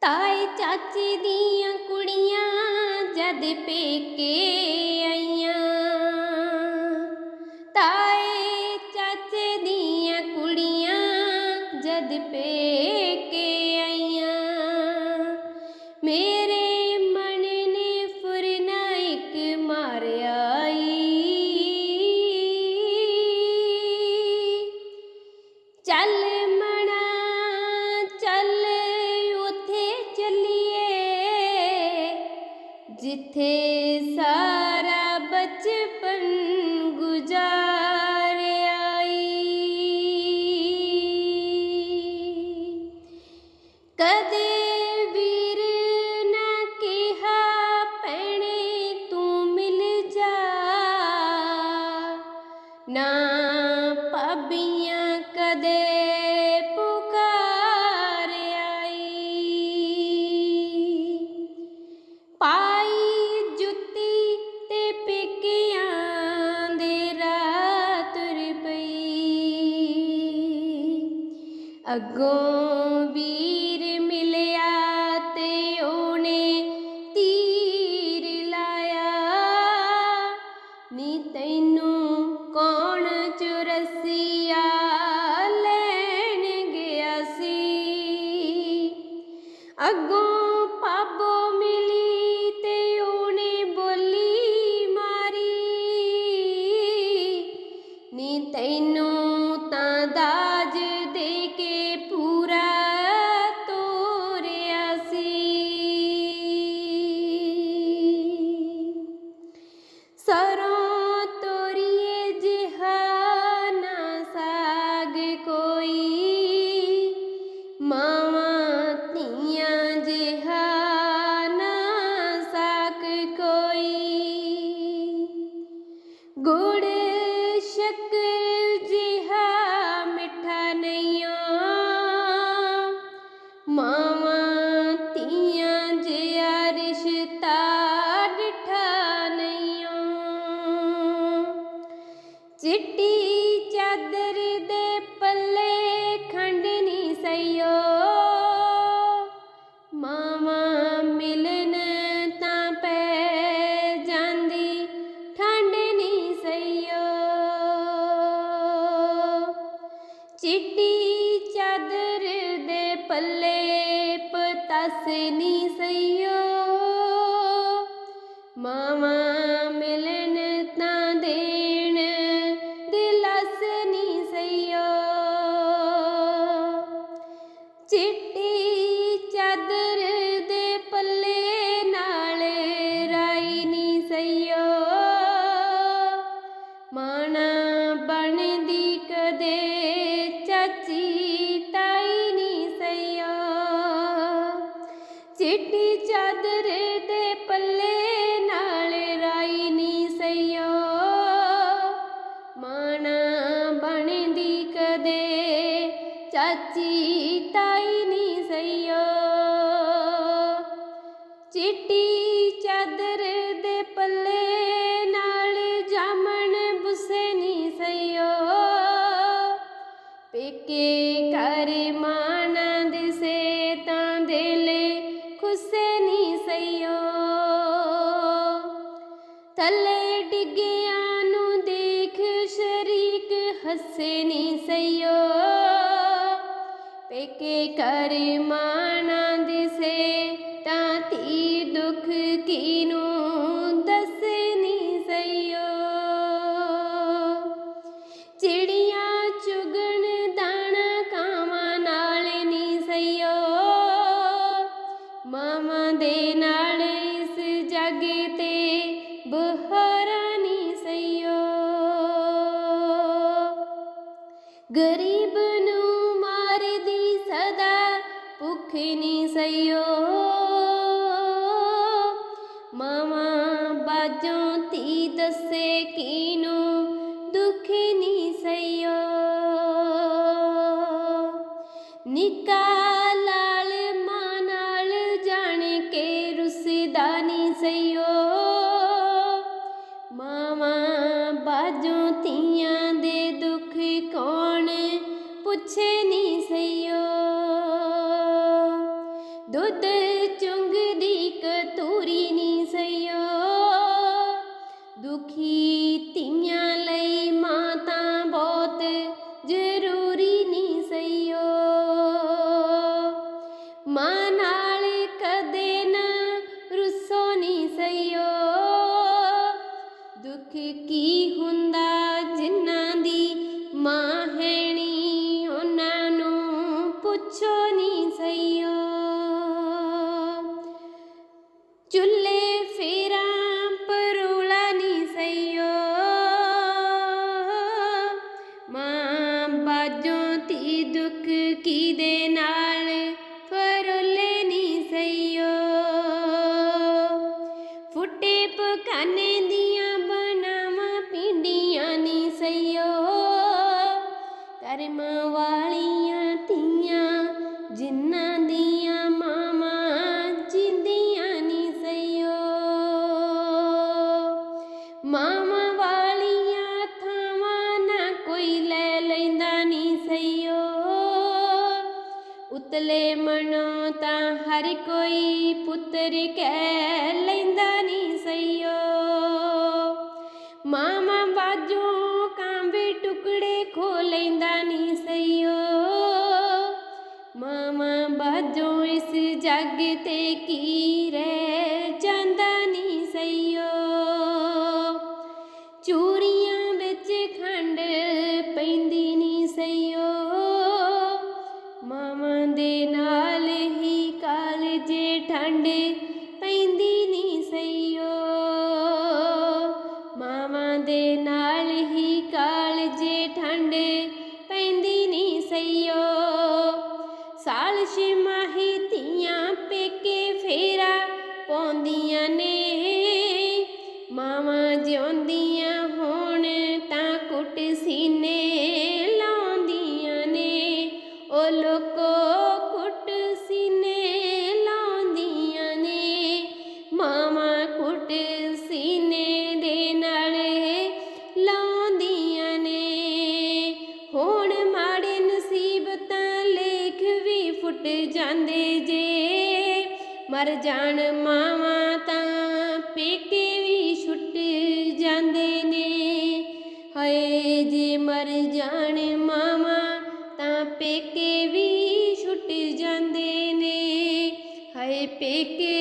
ਤਾਏ ਚਾਚੇ ਦੀਆਂ ਕੁੜੀਆਂ ਜਦ ਪੇਕੇ ਆਈਆਂ। ਤਾਏ थे सारा बचपन गुजार आई। कदे ਅੱਗੋਂ ਵੀਰ ਮਿਲਿਆ ਤੇ ਉਹਨੇ ਤੀਰ ਲਾਇਆ। ਨੀ ਤੈਨੂੰ ਕੌਣ ਚੁਰਸੀਆ ਲੈਣ ਗਿਆ ਸੀ। ਅੱਗੋਂ ਚਾਦਰ ਦੇ ਪੱਲੇ ਪਤਸ ਨਹੀਂ ਸਈਓ। ਮਾਵਾਂ ਮਿਲਨ ਤਾਂ ਦੇਣ ਦਿਲਸ ਨਹੀਂ ਸਈਓ। ਚਿੱਟੀ ਚਾਚੀ ਤਾਈ ਨਹੀਂ ਸਈਓ ਚਿੱਟੀ ਚਾਦਰ ਦੇ ਪੱਲੇ ਨਾਲ ਜਾਮਣ ਬੁਸੇ ਨਹੀਂ ਸਈਓ ਪੇਕੇ ਪੇਕੇ ਘਰ ਮਾਣਾ ਦਿਸੇ, ਤਾਂ ਧੀ ਦੁੱਖ ਕੀਨੂੰ ਦੱਸੇ ਨਹੀਂ ਸਈਓ। ਚਿੜੀਆਂ ਚੁਗਣ ਦਾਣਾ ਕਾਵਾਂ ਨਾਲ ਨਹੀਂ ਸਈਓ। ਮਾਵਾਂ ਦੇ ਨਾਲ ਇਸ ਜੱਗ ਤੇ ਬਹਾਰਾ ਨਹੀਂ ਸਈਓ। ਗਰੀਬ ਨੂੰ ਭੁੱਖ ਨਹੀਂ ਸਈਓ। ਮਾਵਾਂ ਬਾਜੋਂ ਧੀ ਦੱਸੇ ਕੀਨੂੰ ਦੁੱਖ ਨਹੀਂ ਸਈਓ। ਨਿੱਕਾ ਲਾਲ ਮਾਂ ਨਾਲ ਜਾਣ ਕੇ ਰੁੱਸਦਾ ਨਹੀਂ ਸਈਓ। ਮਾਵਾਂ ਬਾਜੋਂ ਧੀਆਂ ਦੇ ਦੁੱਖ ਕੌਣ ਪੁੱਛੇ ਨਹੀਂ ਸਈਓ। ਕਰਮ ਵਾਲੀਆਂ ਧੀਆਂ, ਜਿਨ੍ਹਾਂ ਦੀਆਂ ਮਾਵਾਂ ਜਿੰਦੀਆਂ ਨਹੀਂ ਸਈਓ। ਮਾਵਾਂ ਵਾਲੀਆਂ ਥਾਵਾਂ ਨਾ ਕੋਈ ਲੈ ਲੈਂਦਾ ਨਹੀਂ ਸਈਓ। ਉਤਲੇ ਮਨੋਂ ਤਾਂ ਹਰ ਕੋਈ ਪੁੱਤਰ ਕਹਿ ਲੈਂਦਾ ਨਹੀਂ ਸਈਓ। ਕਾਲਜੇ ਠੰਡੇ ਮਰ ਜਾਣ ਮਾਵਾਂ ਤਾਂ ਪੇਕੇ ਵੀ ਛੁੱਟ ਜਾਂਦੇ ਨੇ। ਹਏ ਜੇ ਮਰ ਜਾਣ ਮਾਵਾਂ ਤਾਂ ਪੇਕੇ ਵੀ ਛੁੱਟ ਜਾਂਦੇ ਨੇ। ਹਏ ਪੇਕੇ